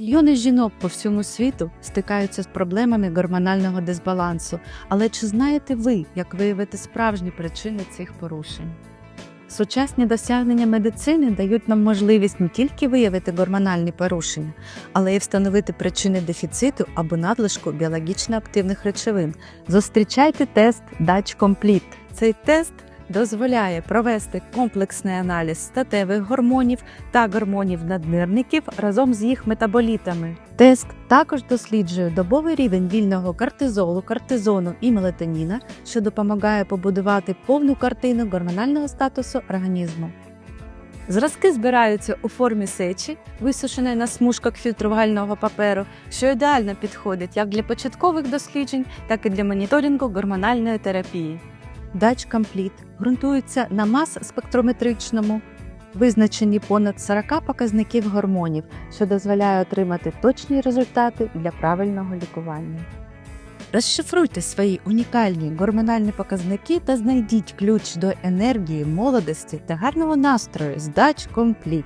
Мільйони жінок по всьому світу стикаються з проблемами гормонального дисбалансу. Але чи знаєте ви, як виявити справжні причини цих порушень? Сучасні досягнення медицини дають нам можливість не тільки виявити гормональні порушення, але й встановити причини дефіциту або надлишку біологічно активних речовин. Зустрічайте тест Dutch Complete. Цей тест дозволяє провести комплексний аналіз статевих гормонів та гормонів наднирників разом з їх метаболітами. Тест також досліджує добовий рівень вільного кортизолу, кортизону і мелатоніна, що допомагає побудувати повну картину гормонального статусу організму. Зразки збираються у формі сечі, висушеної на смужках фільтрувального паперу, що ідеально підходить як для початкових досліджень, так і для моніторингу гормональної терапії. Dutch Complete ґрунтується на мас-спектрометричному визначенні понад 40 показників гормонів, що дозволяє отримати точні результати для правильного лікування. Розшифруйте свої унікальні гормональні показники та знайдіть ключ до енергії, молодості та гарного настрою з Dutch Complete.